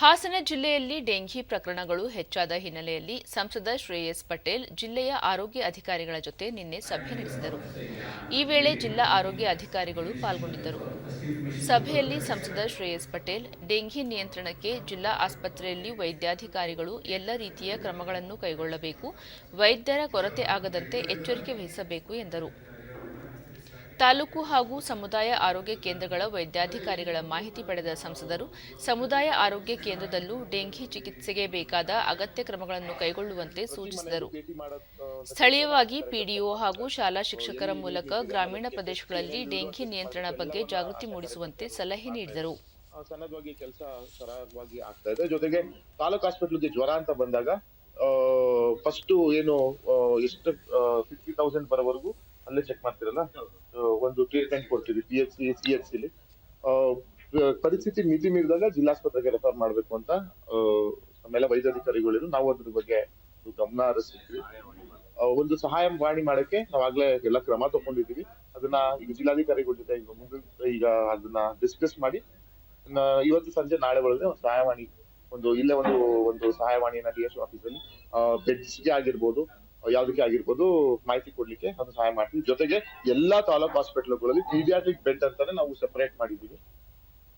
ಹಾಸನ ಜಿಲ್ಲೆಯಲ್ಲಿ ಡೆಂಘಿ ಪ್ರಕರಣಗಳು ಹೆಚ್ಚಾದ ಹಿನ್ನೆಲೆಯಲ್ಲಿ ಸಂಸದ ಶ್ರೇಯಸ್ ಪಟೇಲ್ ಜಿಲ್ಲೆಯ ಆರೋಗ್ಯ ಅಧಿಕಾರಿಗಳ ಜೊತೆ ನಿನ್ನೆ ಸಭೆ ನಡೆಸಿದರು. ಈ ವೇಳೆ ಜಿಲ್ಲಾ ಆರೋಗ್ಯ ಅಧಿಕಾರಿಗಳು ಪಾಲ್ಗೊಂಡಿದ್ದರು. ಸಭೆಯಲ್ಲಿ ಸಂಸದ ಶ್ರೇಯಸ್ ಪಟೇಲ್, ಡೆಂಘಿ ನಿಯಂತ್ರಣಕ್ಕೆ ಜಿಲ್ಲಾ ಆಸ್ಪತ್ರೆಯಲ್ಲಿ ವೈದ್ಯಾಧಿಕಾರಿಗಳು ಎಲ್ಲ ರೀತಿಯ ಕ್ರಮಗಳನ್ನು ಕೈಗೊಳ್ಳಬೇಕು, ವೈದ್ಯರ ಕೊರತೆ ಆಗದಂತೆ ಎಚ್ಚರಿಕೆ ವಹಿಸಬೇಕು ಎಂದರು. ತಾಲೂಕು ಹಾಗೂ ಸಮುದಾಯ ಆರೋಗ್ಯ ಕೇಂದ್ರಗಳ ವೈದ್ಯಾಧಿಕಾರಿಗಳ ಮಾಹಿತಿ ಪಡೆದ ಸಂಸದರು ಸಮುದಾಯ ಆರೋಗ್ಯ ಕೇಂದ್ರದಲ್ಲೂ ಡೆಂಘಿ ಚಿಕಿತ್ಸೆಗೆ ಬೇಕಾದ ಅಗತ್ಯ ಕ್ರಮಗಳನ್ನು ಕೈಗೊಳ್ಳುವಂತೆ ಸೂಚಿಸಿದರು. ಸ್ಥಳೀಯವಾಗಿ ಪಿಡಿಒ ಹಾಗೂ ಶಾಲಾ ಶಿಕ್ಷಕರ ಮೂಲಕ ಗ್ರಾಮೀಣ ಪ್ರದೇಶಗಳಲ್ಲಿ ಡೆಂಘಿ ನಿಯಂತ್ರಣ ಬಗ್ಗೆ ಜಾಗೃತಿ ಮೂಡಿಸುವಂತೆ ಸಲಹೆ ನೀಡಿದರು. ಆ, ಕೆಲಸ ಸರಾಗವಾಗಿ ಆಗ್ತಾ ಇದೆ. ಜೊತೆಗೆ ಹಾಸ್ಪಿಟಲ್ಗೆ ಜ್ವರ ಅಂತ ಬಂದಾಗ ಫಸ್ಟ್ ಏನು ಎಷ್ಟು ಫಿಫ್ಟಿ ತೌಸಂಡ್ ಬರೋವರೆಗೂ ಅಲ್ಲೇ ಚೆಕ್ ಮಾಡ್ತಿರಲ್ಲ? ಒಂದು ಟ್ರೀಟ್ಮೆಂಟ್ ಕೊಡ್ತೀವಿ ಪಿ ಎಚ್ ಸಿ ಎಚ್ ಸಿಲಿ ಪರಿಸ್ಥಿತಿ ಮಿತಿ ಮೀರಿದಾಗ ಜಿಲ್ಲಾಸ್ಪತ್ರೆಗೆ ರೆಫರ್ ಮಾಡ್ಬೇಕು ಅಂತ ನಮ್ಮೆಲ್ಲ ವೈದ್ಯಾಧಿಕಾರಿಗಳಿರು ನಾವು ಅದ್ರ ಬಗ್ಗೆ ಗಮನ ಹರಿಸಿದ್ವಿ. ಒಂದು ಸಹಾಯವಾಣಿ ಮಾಡಕ್ಕೆ ನಾವಾಗ್ಲೇ ಎಲ್ಲ ಕ್ರಮ ತಗೊಂಡಿದೀವಿ ಅದನ್ನ ಈಗ ಜಿಲ್ಲಾಧಿಕಾರಿಗಳ ಜೊತೆ ಈಗ ಮುಂದೆ ಈಗ ಅದನ್ನ ಡಿಸ್ಕಸ್ ಮಾಡಿ ಇವತ್ತು ಸಂಜೆ ನಾಳೆ ಒಳಗೆ ಒಂದು ಸಹಾಯವಾಣಿ ಒಂದು ಇಲ್ಲೇ ಒಂದು ಒಂದು ಸಹಾಯವಾಣಿಯನ್ನ ಡಿ ಎಸ್ ಆಫೀಸ್ ಅಲ್ಲಿ ಬೆಡ್ಸ್ ಆಗಿರ್ಬೋದು ಯಾವ್ದಕ್ಕೆ ಆಗಿರ್ಬೋದು ಮಾಹಿತಿ ಕೊಡ್ಲಿಕ್ಕೆ ಅದು ಸಹಾಯ ಮಾಡ್ತೀವಿ. ಜೊತೆಗೆ ಎಲ್ಲಾ ತಾಲೂಕ್ ಹಾಸ್ಪಿಟಲ್ಗಳಲ್ಲಿ ಪೀಡಿಯಾಟ್ರಿಕ್ ಬೆಡ್ ಅಂತಾನೆ ನಾವು ಸೆಪರೇಟ್ ಮಾಡಿದೀವಿ